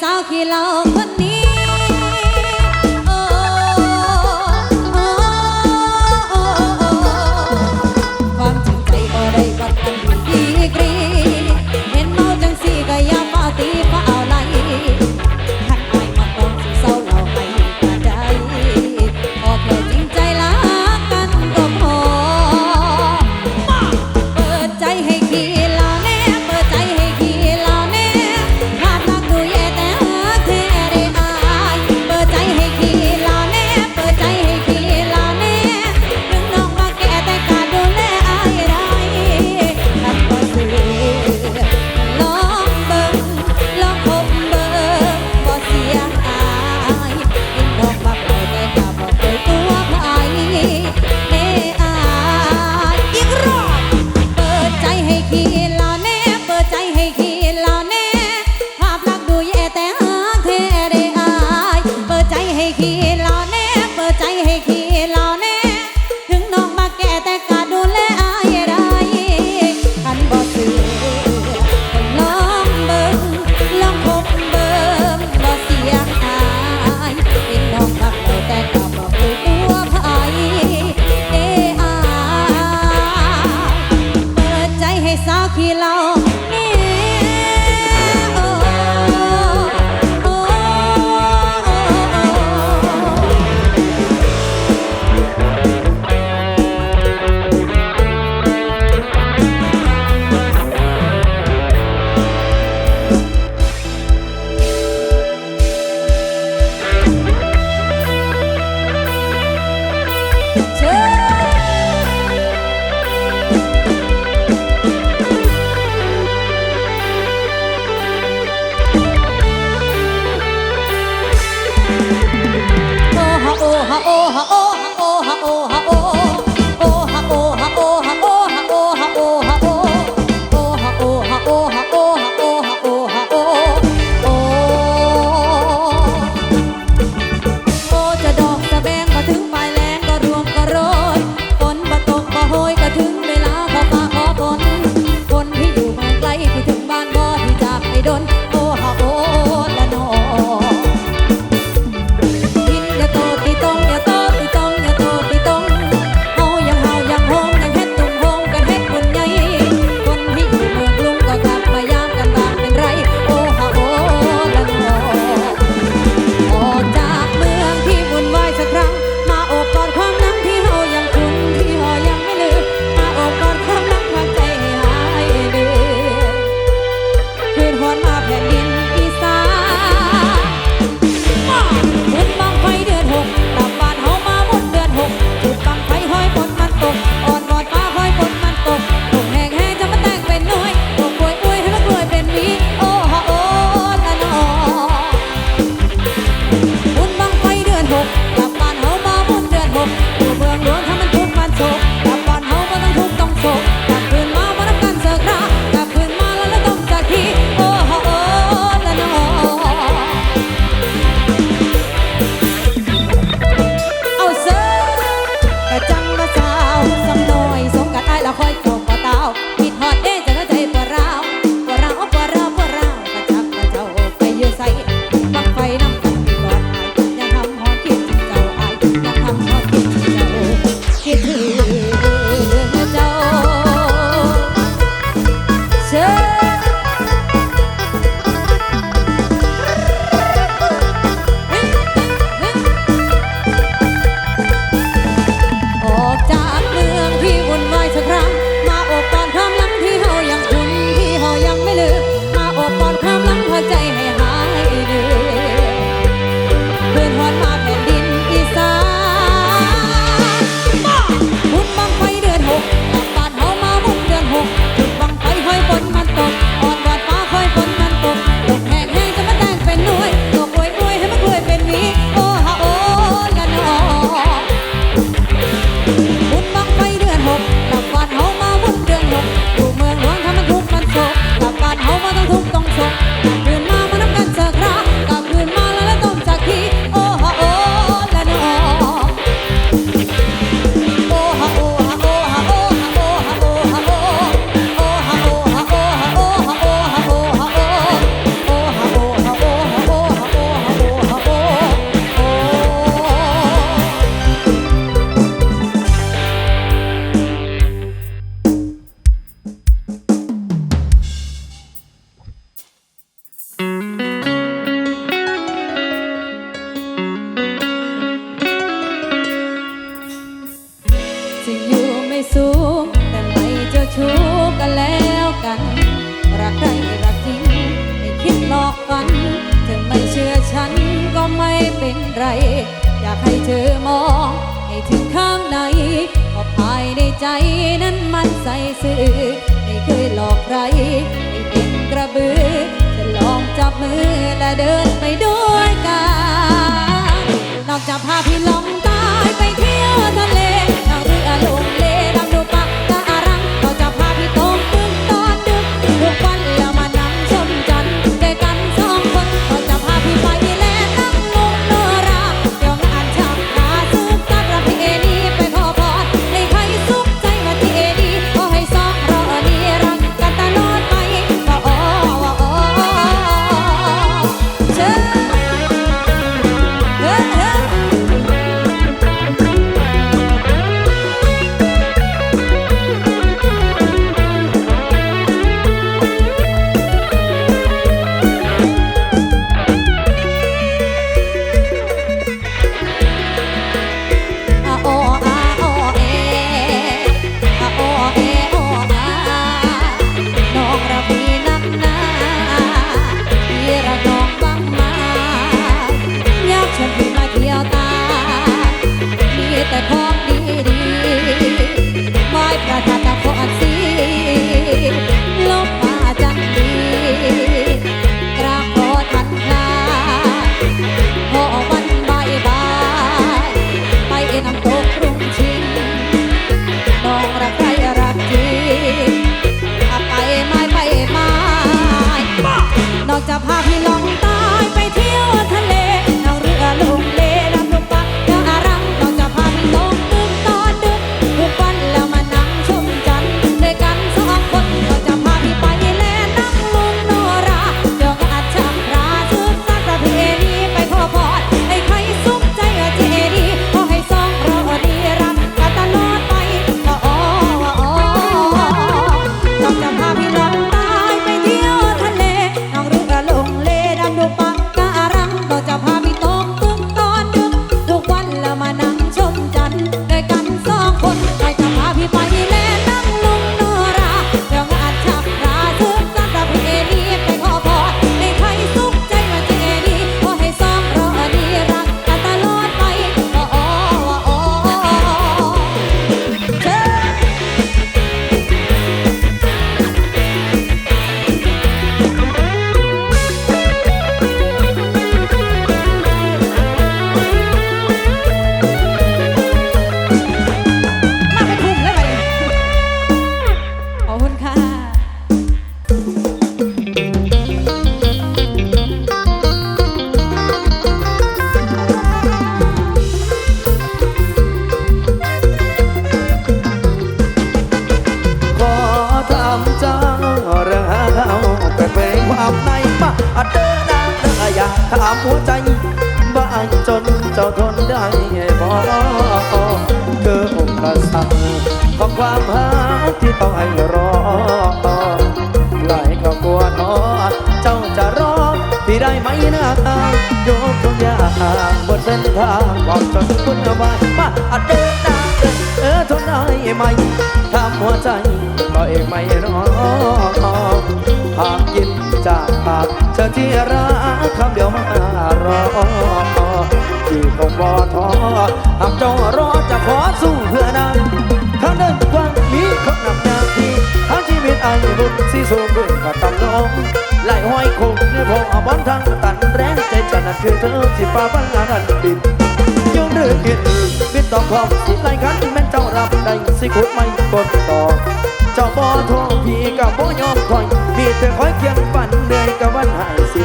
ปิดใจะอยู่ไม่สูง แต่ไม่เจ้าชู้กันแล้วกัน รักใครรักจริง ไม่คิดหลอกกันจะไม่เชื่อฉันก็ไม่เป็นไร อยากให้เธอมอง ให้ถึงข้างในเพราะภายในใจนั้นมันใสซื่อไม่เคยหลอกใคร ไม่เป็นกระบือจะลองจับมือและเดินไปด้วยกัน นอกจากพาพี่ลงใต้ไปเที่ยวทะ จนเจ้าทนได้บ่คืออุปสรรคของความหาที่ต้องให้รอหลายก็กลัวท้อเจ้าจะรอที่ได้ไหมหน้าตาโยกทุกอย่างบนเส้นทางความจนคุณวายมาอัดเดินนาเออทนได้ไหมทำหัวใจก็เองไม่รอหากยินจากปากเธอที่รักคำเดียวมารอ่คงบ่ท้อหากเจ้ารอจะขอสู้เพื่อนางทางเดินกว้างมีคนหนักหนาทีทั้งชีวิตไอ้บุญสีสูงขึ้นก็ต้องลงไหลห้อยคงในพอบอนทางตันแรงใจจะนั่นคือเธอที่ฟ้าบังงานดินยงหรือคิดคิดต้องพร้อมสิไล่กันแม่นเจ้ารับได้สิขุดไม่กดต่อเจ้าบ่โทษพี่กับบ่ยอมถอยมีแต่คอยเคียงฝันเหนื่อยกับวันหายสิ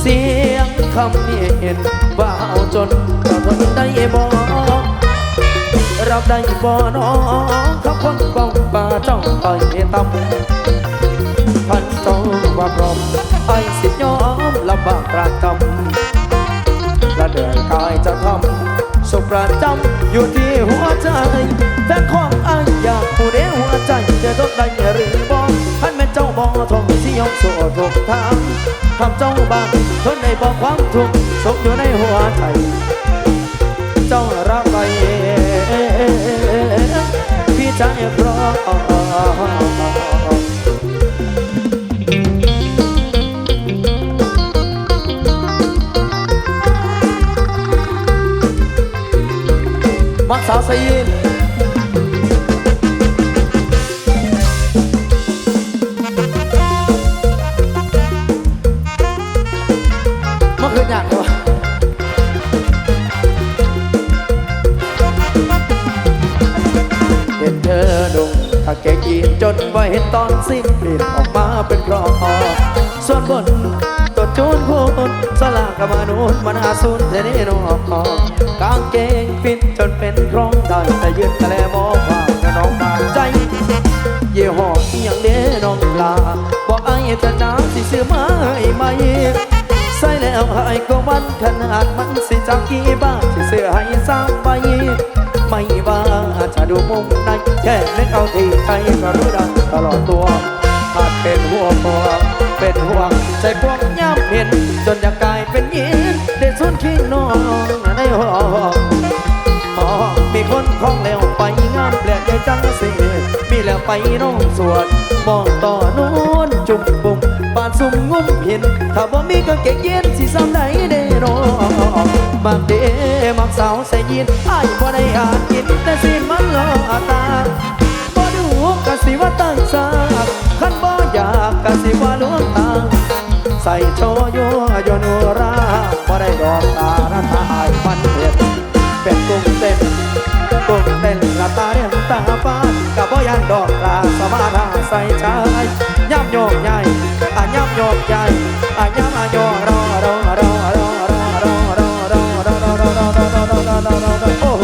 เสียงคำนี้เห็น ว่าเอาจนเจ้าทนได้บ่รับได้บ่น้องขับคนเบาป่าจ้าไปตำพันจ้าว่าพร้อมไอ้สิยอมลำบากตรากำและเดินกายจะทำสุขประจำอยู่ที่หัวใจแต่ของอายอยากผู้เดียวหัวใจจะทดได้หรือบ่ เจ้าบ่ทงที่ยอมสู้ทุกทางทำเจ้าบ้างทนในบ่ความทุกข์สุขอยู่ในหัวใจ เจ้ารักไปพี่ใจเพราะกสาวสยิน นจนว่าเห็นตอนสิ้นปลิดออกมาเป็นกรอบส่วนบนตัวจูนพูนสลากกับมนุษย์มันอาสูนเทนี่นอกกางเกงปิดจนเป็นครองได้แต่ยืนทะเลมองว่าและน้องบาใจเยี่ห้ออย่างเด้น้องลาบอกไอ้จะน้ำสิซื้อมาให้ไหมใส่แล้วให้ก็วันขนาดมันสิจากกี่บ้าทสิซื้อให้สามใบ ไม่ว่าจะดูมุมไหนแค่นึกเอาที่ใจก็รู้ดังตลอดตัวอาจเป็นห่วงห่วงเป็นห่วงใจพวกย่ำเห็น จนอยากกลายเป็นยินได้สุนขี้นองในห้องหอมีคนคล้องแล้วไปงามแปลกใจจังสิมีแล้วไปน้องสวดมองต่อนู้นจุ่มบุ่ม บานซุ่มงุ้มหินถ้าบ่มีก็เก็บเย็นสิซ้ำไหนเด้นอมักเด้มักสาวใส่ยินอ้ายบ่ได้อาจกินแต่สิมันลอตาบ่ดูกะสิว่าตั้งสากคันบ่อยากกะสิว่าลวงตาใส่โชยุยนวราบ่ได้ดอกตาหน้าตายมันเห็ดเป็นกุ้งเต้นกุ้งเต้นละตาเรียงตาฟ้ากับบ่ยันดอกลาสมาธาใส่ชายย่ำโยกใหญ่ ย่ำโยกใหญ่อะย่ำอะโยรอรอรอรอรอรอรอรอรอรอรอรอรอรอรอรอรอโอ้โห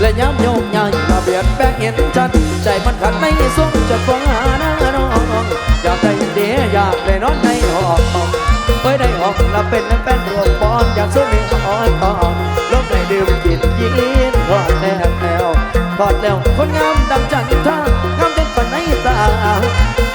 และย้ำโยกใหญ่มาเบียดแบกเห็นชัดใจมันขัดในสวงจะฟ้าหน้าน้องอยากได้เดียอยากได้นอนในห้องเฮ้ยได้ออกแล้วเป็นแฟนรวมปอนอยากสู้มีอ่อนต่อลบในดื่มกินยินทอดแนวแนวทอดแล้วคนงามดำจันทางา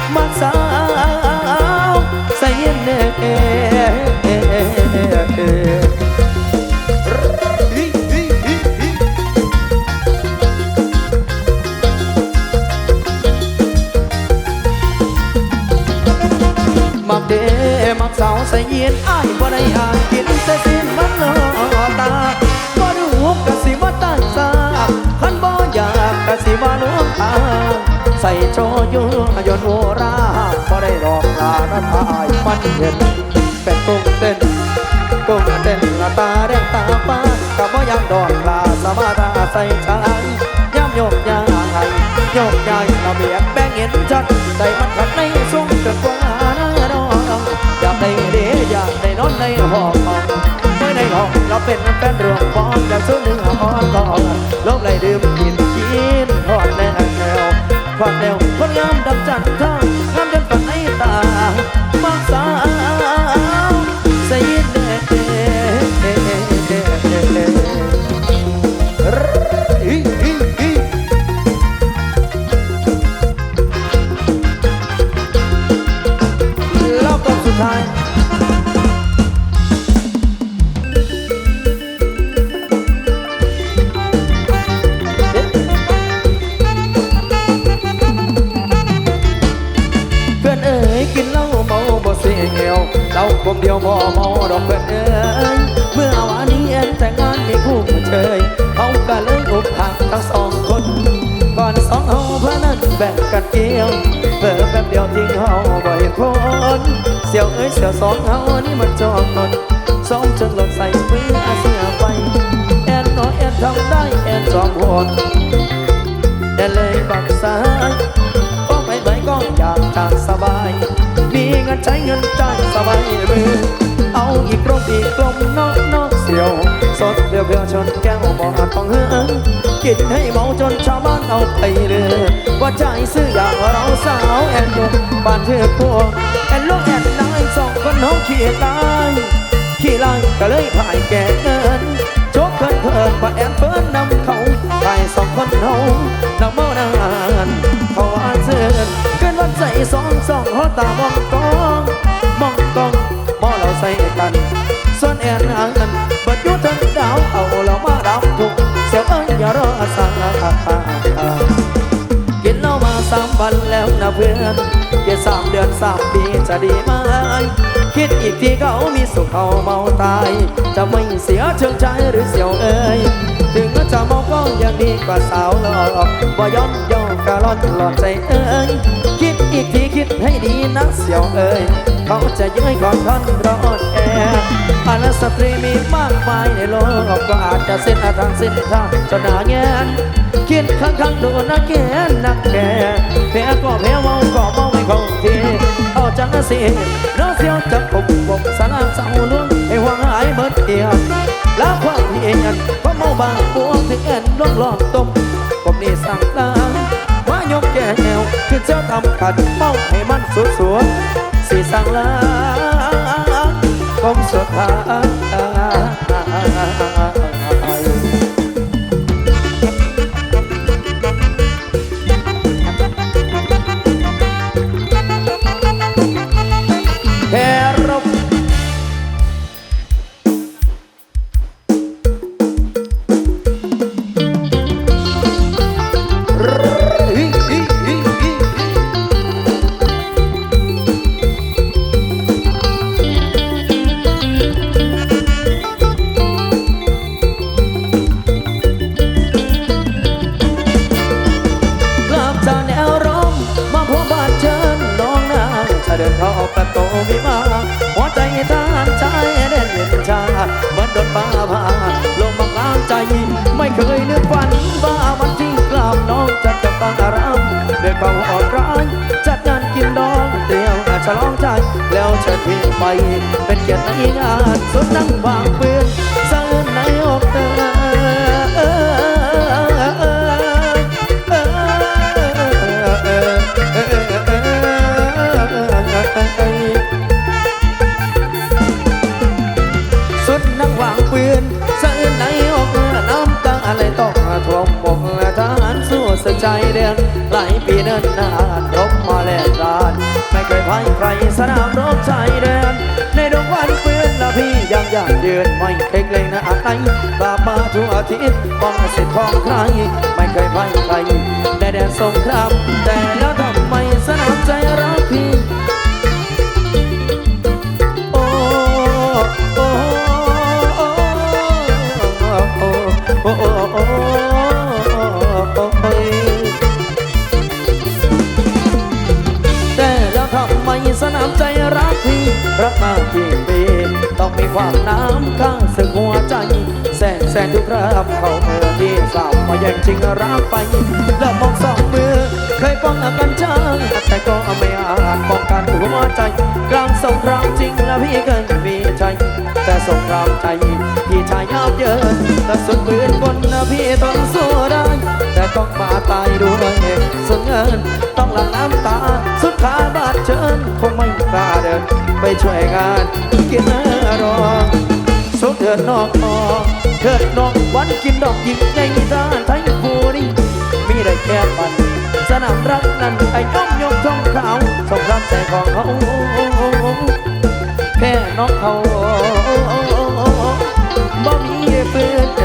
โชยุยนโอราบ่ได้ดอกลาน้าตายมันเห็นเป็นกุ้งเต้นกุ้งเต้นละตาแดงตาฟ้ากับว่ยังดอกลาสมาตาใส่ชายย่ำโยกยางไงโยกยางระเบียบแบ่งเห็นชัดใจมันขัดในสูงจนกว่าน้าน้องอยากได้เดีอยากได้นอนในห้องเมื่อในห้องเราเป็นแฟนรวมบอลอยากซื้อหนึ่งหอนก่อนลบเลยดื่มกิน วทอดแนวคนงามดังจันทางงามจนฝันในตามากสา สี่ยวเอ้ยเสี่ยวสองเฮานี่มันจองนนสองจึงหลดใส่มืออาเสียไปแอนน้อยแอนทำได้แอนสองคนแต่เลยบักสายก็ไปไหนก็อยากจะสบาย มีเงินใช้เงินจ่ายสบายมือเอาอีกกลมอีกกลมนอกนอกเสียวสดเปรี้ยวเปรี้ยวชนแก้วบอกต้องเฮือกินให้เมาจนชาวบ้านเอาไปเรือว่าใจซื้ออย่างเราสาวแอนดูบ้านเธอพวกแอนลูกแอน นายสองคนน้องขี่ตายขี่ไล่ก็เลยผ่ายแก่เงินโชคเคินเพิ่นว่าแอนเฟินนำเขาไปสองคนเฮานำเมานานเขาอาเซินเกินวันใส่สองสองหัวตามองกองมองกองมอเราใส่กันส่วนแอนอันบัดยุทันดาวเอาเรามาดับทุกเสียเอ้ยอย่ารอสากินเหล้ามาสามวันแล้วนะเพื่อนเกี่สามเดือนสามปีจะดีไหม คิดอีกทีเขามีสุขเขาเมาตาย จะไม่เสียเชิงใจหรือเสียวเอ่ยถึงจะเมาก็ยังดีกว่าสาวหลอกว่าย้อนย่องกะลอนหลอดใจเอ่ยคิดอีกทีคิดให้ดีนะเสียวเอ่ยเขาจะย้อยก่อนท่อนรอดแออันสตรีมีมากมายในโลกก็อาจจะเส้นทางเส้นทางจนหนาแงนคิดข้างๆดูนักแกนักแกแพ้ก็แพ้เมาก็เมาไม่คงทีเอา จังสิน้องเสียวจะปกปกสารเสาลวงให้หวังหายเบิดเดียวแล้วความเพียรเพราะเมาบางปวงถึงเอ็นลงหลอกต้มผมนี่สั่งลามายกแก้วคือเจ้าทำขัดเมาให้มันสุดสวนสีสั่งลาผมสุดท้าย เดือนหลายปีเดินนานรบมาแลกรานไม่เคยพ่ายใครสนามรบชายแดนในดงวันปืนละพี่ยังอยากยืนไม่เคยเกรงนะอะไรตามมาทุกอาทิตย์ป้องสิทธิ์ของใครไม่เคยพ่ายใครในแดนสงครามแต่แล้วทำไมสนามใจรักพี่ จริงรักไปแล้วมองสองมือ เคยป้องกันช่างแต่ก็ไม่อาจป้องกันหัวใจกลางสงครามจริงแล้วพี่เคยมีใจแต่สงครามใจพี่ชายยับเยินแต่สุดปืนบนนะพี่ทนสู้ได้ แต่ต้องมาตายด้วยสุดเงิน ต้องหลั่งน้ำตา สุดขาบาดเชิญคงไม่กล้าเดิน ไปช่วยงานกินเนื้อรอง เธอนอกนอกเธอนอกวันกินดอกหญิงใหญ่ด้านไทยฟูรีมีได้แค่ปันสนามรักนั้นไอ้ย่องยกท่องขาสองรักแต่ของเขาแค่นอกเขาบ่มีเพื่อน